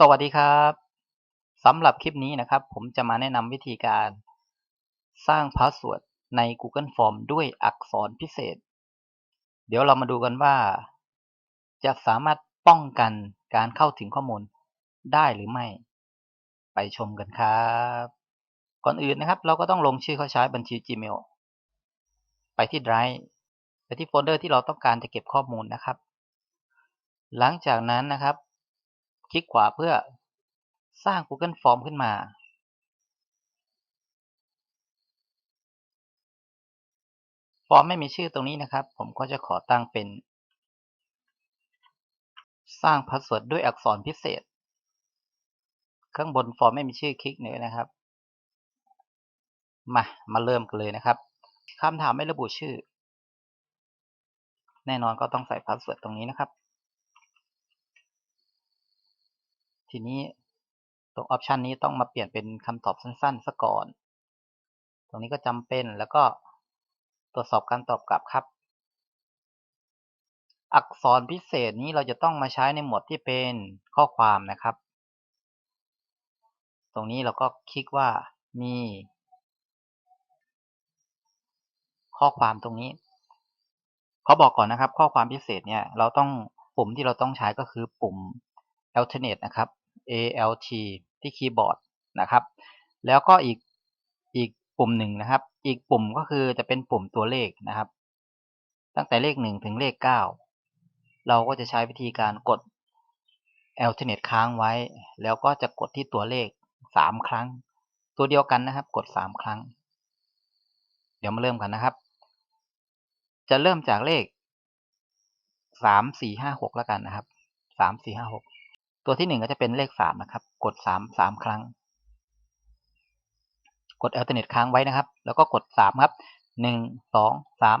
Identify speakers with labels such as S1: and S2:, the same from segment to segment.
S1: สวัสดีครับสำหรับคลิปนี้นะครับ ผมจะมาแนะนำวิธีการสร้างพาสเวิร์ดใน Google Form ด้วยอักษรพิเศษ เดี๋ยวเรามาดูกันว่า จะสามารถป้องกันการเข้าถึงข้อมูลได้หรือไม่ ไปชมกันครับ ก่อนอื่นนะครับ เราก็ต้องลงชื่อเข้าใช้บัญชี Gmail ไปที่ Drive ไปที่โฟลเดอร์ที่เราต้องการจะเก็บข้อมูลนะครับ หลังจากนั้นนะครับ คลิกขวาเพื่อสร้าง Google Form ขึ้นมา ฟอร์มไม่มีชื่อตรงนี้นะครับ ผมก็จะขอตั้งเป็น สร้างพาสเวิร์ดด้วยอักษรพิเศษ ข้างบนฟอร์มไม่มีชื่อคลิกเนื้อนะครับ มา มาเริ่มกันเลยนะครับคำถามไม่ระบุชื่อ แน่นอนก็ต้องใส่พาสเวิร์ดตรงนี้นะครับ ทีนี้ตรงออปชันนี้ต้องมาเปลี่ยนเป็นคำตอบสั้นๆซะก่อน ตรงนี้ก็จำเป็นแล้วก็ตรวจสอบการตอบกลับครับ อักษรพิเศษนี้เราจะต้องมาใช้ในหมวดที่เป็นข้อความนะครับ ตรงนี้เราก็คลิกว่ามี ข้อความตรงนี้ขาบอกก่อนนะครับ ข้อความพิเศษเนี่ยเราต้องปุ่มที่เราต้องใช้ก็คือปุ่ม alternate นะครับ alt ที่คีย์บอร์ดนะครับ แล้วก็อีกอีกปุ่มหนึ่งนะครับ อีกปุ่มก็คือจะเป็นปุ่มตัวเลขนะครับ ตั้งแต่เลขหนึ่งถึงเลขเก้าเราก็จะใช้วิธีการกด alternate ค้างไว้ แล้วก็จะกดที่ตัวเลขสามครั้ง ตัวเดียวกันนะครับ กดสามครั้ง เดี๋ยวมาเริ่มกันนะครับ จะเริ่มจากเลขสามสี่ห้าหกแล้วกันนะครับสามสี่ห้าหก ตัวที่หนึ่งก็จะเป็นเลขสามนะครับ กดสามสามครั้ง กด alternate ค้างไว้นะครับ แล้วก็กดสามครับหนึ่งสองสาม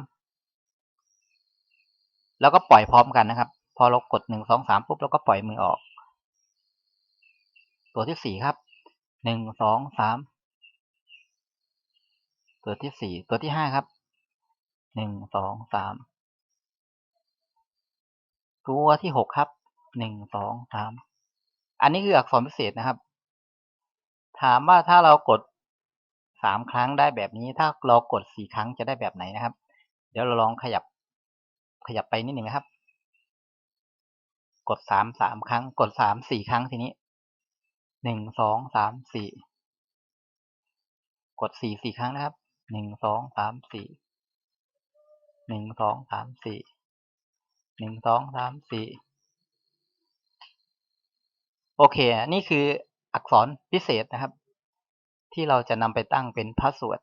S1: แล้วก็ปล่อยพร้อมกันนะครับ พอเรากดหนึ่งสองสามปุ๊บเราก็ปล่อยมือออก ตัวที่สี่ครับหนึ่งสองสามตัวที่สี่ตัวที่ห้าครับหนึ่งสองสามตัวที่หกครับหนึ่งส อันนี้คืออักษรพิเศษนะครับ ถามว่าถ้าเรากดสามครั้งได้แบบนี้ ถ้าเรากดสี่ครั้งจะได้แบบไหนนะครับ เดี๋ยวเราลองขยับขยับไปนิดหนึ่งนะครับ กดสามสามครั้ง กดสามสี่ครั้งทีนี้หนึ่งสองสามสี่กดสี่สี่ครั้งนะครับหนึ่งสองสามสี่หนึ่งสองสามสี่หนึ่งสองสามสี่ โอเค นี่คืออักษรพิเศษนะครับ ที่เราจะนำไปตั้งเป็นพาสเวิร์ด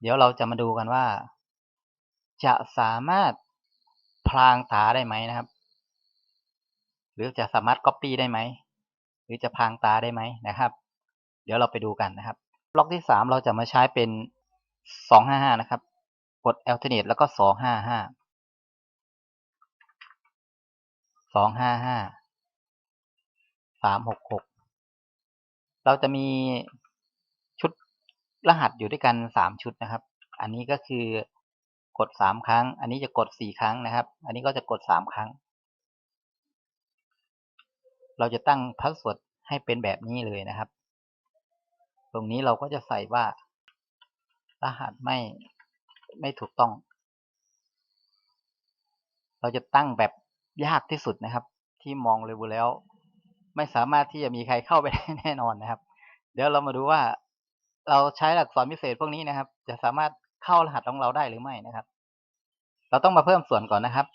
S1: เดี๋ยวเราจะมาดูกันว่า จะสามารถพลางตาได้ไหมนะครับ หรือจะสามารถ Copy ได้ไหม หรือจะพลางตาได้ไหมนะครับ เดี๋ยวเราไปดูกันนะครับ บล็อกที่สามเราจะมาใช้เป็นสองห้าห้านะครับ กด alternate แล้วก็สองห้าห้า สามหกหกเราจะมีชุดรหัสอยู่ด้วยกันสามชุดนะครับ อันนี้ก็คือกดสามครั้ง อันนี้จะกดสี่ครั้งนะครับ อันนี้ก็จะกดสามครั้ง เราจะตั้งพาสเวิร์ดให้เป็นแบบนี้เลยนะครับ ตรงนี้เราก็จะใส่ว่ารหัสไม่ไม่ถูกต้อง เราจะตั้งแบบยากที่สุดนะครับ ที่มองเลยดูแล้ว ไม่สามารถที่จะมีใครเข้าไปได้แน่นอนนะครับ เดี๋ยวเรามาดูว่าเราใช้หลักษรพิเศษพวกนี้นะครับ จะสามารถเข้ารหัสของเราได้หรือไม่นะครับ เราต้องมาเพิ่มส่วนก่อนนะครับ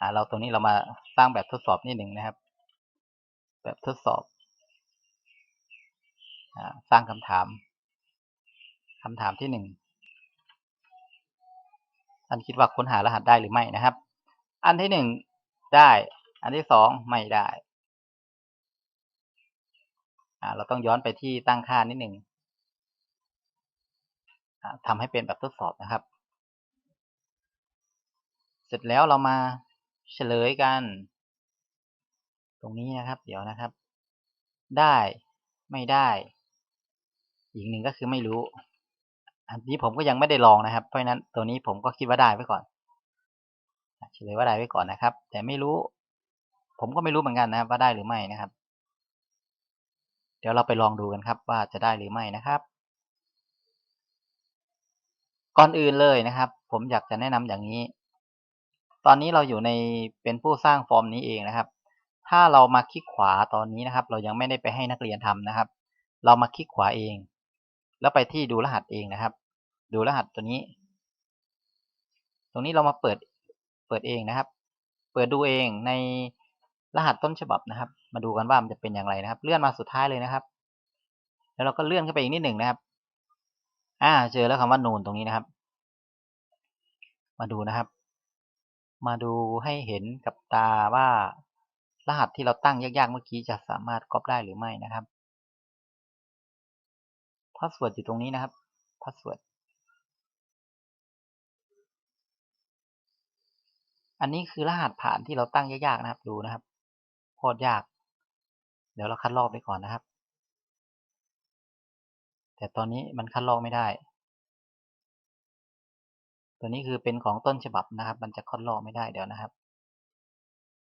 S1: อ่า เราตรงนี้เรามาสร้างแบบทดสอบนิดหนึ่งนะครับ แบบทดสอบอ่าสร้างคำถามคำถามที่หนึ่งท่านคิดว่าค้นหารหัสได้หรือไม่นะครับ อันที่หนึ่งได้ อันที่สองไม่ได้ เราต้องย้อนไปที่ตั้งค่านิดหนึ่งทำให้เป็นแบบทดสอบนะครับ เสร็จแล้วเรามาเฉลยกัน ตรงนี้นะครับ เดี๋ยวนะครับ ได้ไม่ได้ อีกหนึ่งก็คือไม่รู้ อันนี้ผมก็ยังไม่ได้ลองนะครับ เพราะนั้นตัวนี้ผมก็คิดว่าได้ไว้ก่อนเฉลยว่าได้ไว้ก่อนนะครับ แต่ไม่รู้ ผมก็ไม่รู้เหมือนกันนะครับ ว่าได้หรือไม่นะครับ เดี๋ยวเราไปลองดูกันครับว่าจะได้หรือไม่นะครับ ก่อนอื่นเลยนะครับ ผมอยากจะแนะนำอย่างนี้ ตอนนี้เราอยู่ในเป็นผู้สร้างฟอร์มนี้เองนะครับ ถ้าเรามาคลิกขวาตอนนี้นะครับ เรายังไม่ได้ไปให้นักเรียนทำนะครับ เรามาคลิกขวาเอง แล้วไปที่ดูรหัสเองนะครับ ดูรหัสตัวนี้ ตรงนี้เรามาเปิดเปิดเองนะครับ เปิดดูเองในรหัสต้นฉบับนะครับ มาดูกันว่ามันจะเป็นอย่างไรนะครับ เลื่อนมาสุดท้ายเลยนะครับ แล้วเราก็เลื่อนขึ้นไปอีกนิดหนึ่งนะครับ อ่า เจอแล้วคำว่านูนตรงนี้นะครับ มาดูนะครับ มาดูให้เห็นกับตาว่ารหัสที่เราตั้งยากๆเมื่อกี้จะสามารถก๊อปได้หรือไม่นะครับพาสเวิร์ดอยู่ตรงนี้นะครับพาสเวิร์ดอันนี้คือรหัสผ่านที่เราตั้งยากๆนะครับ ดูนะครับ โคตรยาก ดี๋ยวเราคัดลอกไปก่อนนะครับ แต่ตอนนี้มันคัดลอกไม่ได้ ตัวนี้คือเป็นของต้นฉบับนะครับ มันจะคัดลอกไม่ได้เดี๋ยวนะครับ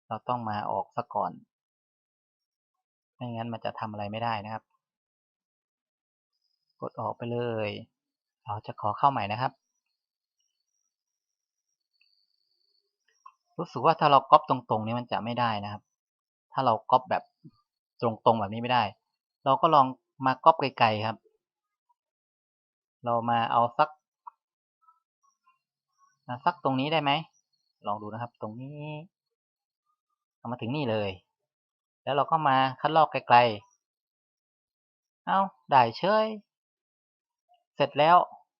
S1: เราต้องมาออกซะก่อน ไม่งั้นมันจะทำอะไรไม่ได้นะครับ กดออกไปเลย เราจะขอเข้าใหม่นะครับ รู้สึกว่าถ้าเราก๊อปตรงๆนี้มันจะไม่ได้นะครับ ถ้าเราก๊อปแบบ ตรงๆแบบนี้ไม่ได้ เราก็ลองมาก๊อปไกลๆครับ เรามาเอาสักสักตรงนี้ได้ไหม ลองดูนะครับ ตรงนี้เอามาถึงนี่เลย แล้วเราก็มาคัดลอกไกลๆ เอาได้เชย เสร็จแล้ว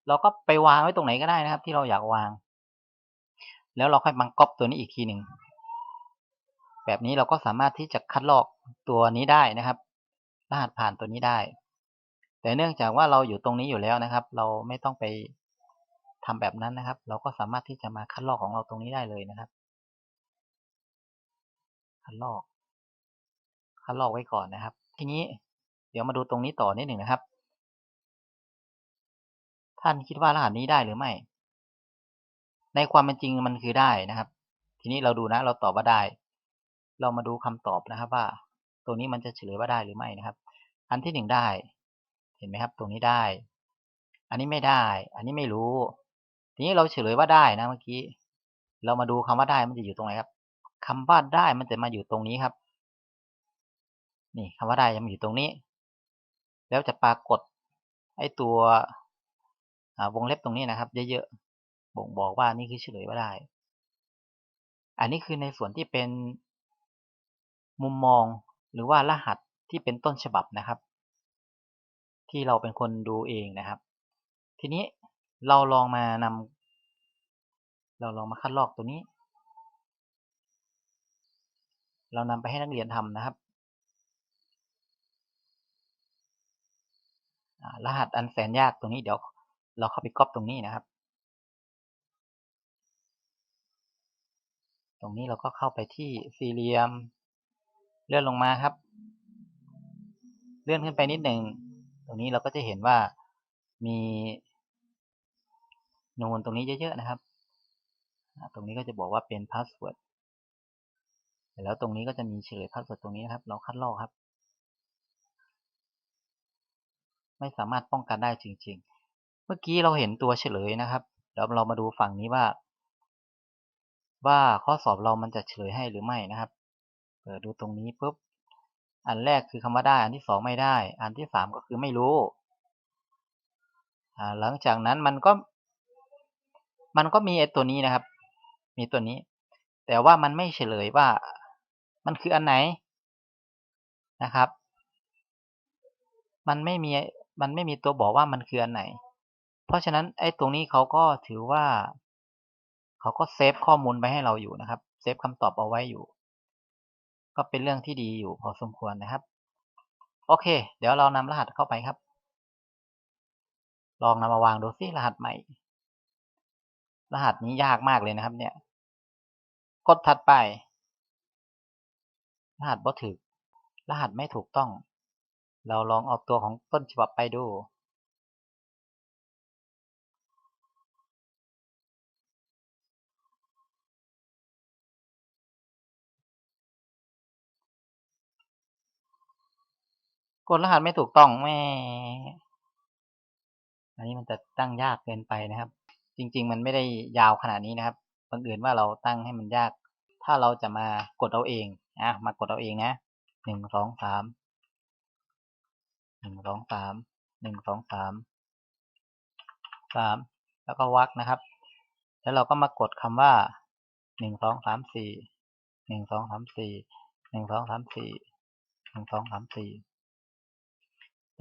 S1: เราก็ไปวางไว้ตรงไหนก็ได้นะครับ ที่เราอยากวาง แล้วเราค่อยบังก๊อปตัวนี้อีกทีหนึ่ง แบบนี้เราก็สามารถที่จะคัดลอกตัวนี้ได้นะครับ รหัสผ่านตัวนี้ได้ แต่เนื่องจากว่าเราอยู่ตรงนี้อยู่แล้วนะครับ เราไม่ต้องไปทำแบบนั้นนะครับ เราก็สามารถที่จะมาคัดลอกของเราตรงนี้ได้เลยนะครับ คัดลอก คัดลอกไว้ก่อนนะครับ ทีนี้เดี๋ยวมาดูตรงนี้ต่อนิดหนึ่งนะครับ ท่านคิดว่ารหัสนี้ได้หรือไม่ ในความเป็นจริงมันคือได้นะครับ ทีนี้เราดูนะ เราตอบว่าได้ เรามาดูคำตอบนะครับว่าตรงนี้มันจะเฉลยว่าได้หรือไม่นะครับ อันที่หนึ่งได้ เห็นไหมครับ ตรงนี้ได้ อันนี้ไม่ได้ อันนี้ไม่รู้ ทีนี้เราเฉลยว่าได้นะเมื่อกี้ เรามาดูคำว่าได้มันจะอยู่ตรงไหนครับคำว่าได้มันจะมาอยู่ตรงนี้ครับ นี่คำว่าได้จะมาอยู่ตรงนี้ แล้วจะปรากฏไอ้ตัววงเล็บตรงนี้นะครับ เยอะๆบ่งบอกว่านี่คือเฉลยว่าได้ อันนี้คือในส่วนที่เป็น มุมมองหรือว่ารหัสที่เป็นต้นฉบับนะครับ ที่เราเป็นคนดูเองนะครับ ทีนี้เราลองมานำเราลองมาคัดลอกตัวนี้ เรานำไปให้นักเรียนทำนะครับรหัสอันแสนยากตรงนี้เดี๋ยวเราเข้าไปก๊อปตรงนี้นะครับ ตรงนี้เราก็เข้าไปที่สี่เหลี่ยม เลื่อนลงมาครับ เลื่อนขึ้นไปนิดหนึ่งตรงนี้เราก็จะเห็นว่ามีนูนตรงนี้เยอะๆนะครับ ตรงนี้ก็จะบอกว่าเป็นพาสเวิร์ดแล้วตรงนี้ก็จะมีเฉลยพาสเวิร์ดตรงนี้นครับ เราคัดลอกครับ ไม่สามารถป้องกันได้จริง ๆ เมื่อกี้เราเห็นตัวเฉลยนะครับเดี๋ยวเรามาดูฝั่งนี้ว่า ว่าข้อสอบเรามันจะเฉลยให้หรือไม่นะครับ เปิดดูตรงนี้ปุ๊บ อันแรกคือคำว่าได้ อันที่สองไม่ได้ อันที่สามก็คือไม่รู้ หลังจากนั้นมันก็ มันก็มีไอ้ตัวนี้นะครับ มีตัวนี้ แต่ว่ามันไม่เฉลยว่า มันคืออันไหนนะครับ มันไม่มี มันไม่มีตัวบอกว่ามันคืออันไหน เพราะฉะนั้นไอ้ตรงนี้เขาก็ถือว่า เขาก็เซฟข้อมูลไปให้เราอยู่นะครับ เซฟคำตอบเอาไว้อยู่ ก็เป็นเรื่องที่ดีอยู่พอสมควรนะครับ โอเค เดี๋ยวเรานำรหัสเข้าไปครับ ลองนำมาวางดูซิรหัสใหม่ รหัสนี้ยากมากเลยนะครับ เนี่ย กดถัดไป รหัสบ่ถึก รหัสไม่ถูกต้อง เราลองเอาตัวของต้นฉบับไปดู กดรหัสไม่ถูกต้องแม่อันนี้มันจะตั้งยากเกินไปนะครับ จริง ๆ มันไม่ได้ยาวขนาดนี้นะครับบังเอิญว่าเราตั้งให้มันยาก ถ้าเราจะมากดเอาเองอะมากดเอาเองนะหนึ่งสองสามหนึ่งสองสามหนึ่งสองสามสามแล้วก็วักนะครับ แล้วเราก็มากดคำว่าหนึ่งสองสามสี่หนึ่งสองสามสี่หนึ่งสองสามสี่หนึ่งสองสามสี่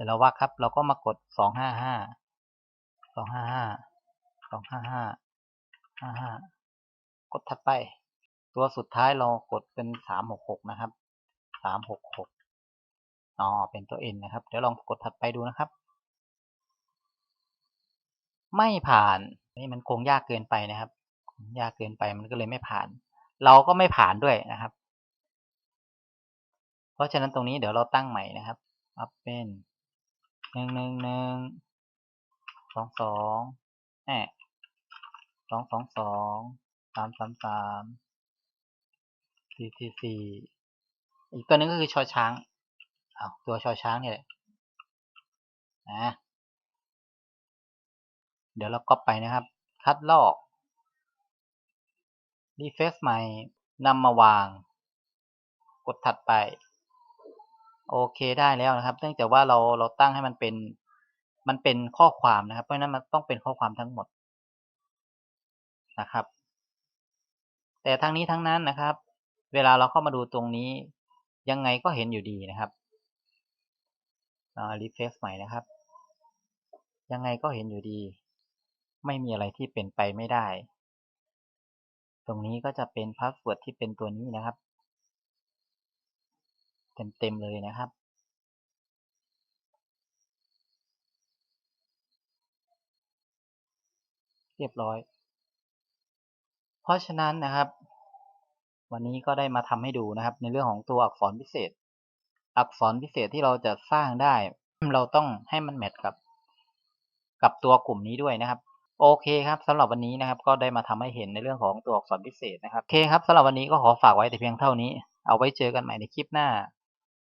S1: ดี๋ยวเราวักครับ เราก็มากดสองห้าห้าสองห้าห้าสองห้าห้าห้าห้ากดถัดไป ตัวสุดท้ายเรากดเป็นสามหกหกนะครับสามหกหกอ๋อเป็นตัว N นะครับ เดี๋ยวลองกดถัดไปดูนะครับ ไม่ผ่านนี่มันคงยากเกินไปนะครับ ยากเกินไปมันก็เลยไม่ผ่าน เราก็ไม่ผ่านด้วยนะครับ เพราะฉะนั้นตรงนี้เดี๋ยวเราตั้งใหม่นะครับอัพเป็น หนึ่งหนึ่งหนึ่งสองสองแอบสองสองสองสามสามสามสี่สี่สี่อีกตัวนึงก็คือชอช้างอ้าวตัวชอช้างเนี่ยแหละนะเดี๋ยวเราก็ไปนะครับ คัดลอกรีเฟซใหม่นำมาวาง กดถัดไป โอเคได้แล้วนะครับ เนื่องจากว่าเราเราตั้งให้มันเป็นมันเป็นข้อความนะครับ เพราะฉะนั้นมันต้องเป็นข้อความทั้งหมดนะครับ แต่ทั้งนี้ทั้งนั้นนะครับ เวลาเราเข้ามาดูตรงนี้ ยังไงก็เห็นอยู่ดีนะครับรีเฟซใหม่นะครับ ยังไงก็เห็นอยู่ดี ไม่มีอะไรที่เป็นไปไม่ได้ ตรงนี้ก็จะเป็นพาสเวิร์ดที่เป็นตัวนี้นะครับ เต็มๆเลยนะครับ เรียบร้อย เพราะฉะนั้นนะครับ วันนี้ก็ได้มาทำให้ดูนะครับ ในเรื่องของตัวอักษรพิเศษ อักษรพิเศษที่เราจะสร้างได้ เราต้องให้มันแมทกับ กับตัวกลุ่มนี้ด้วยนะครับโอเคครับสำหรับวันนี้นะครับก็ได้มาทำให้เห็นในเรื่องของตัวอักษรพิเศษนะครับโอเคครับสำหรับวันนี้ก็ขอฝากไว้แต่เพียงเท่านี้ เอาไว้เจอกันใหม่ในคลิปหน้า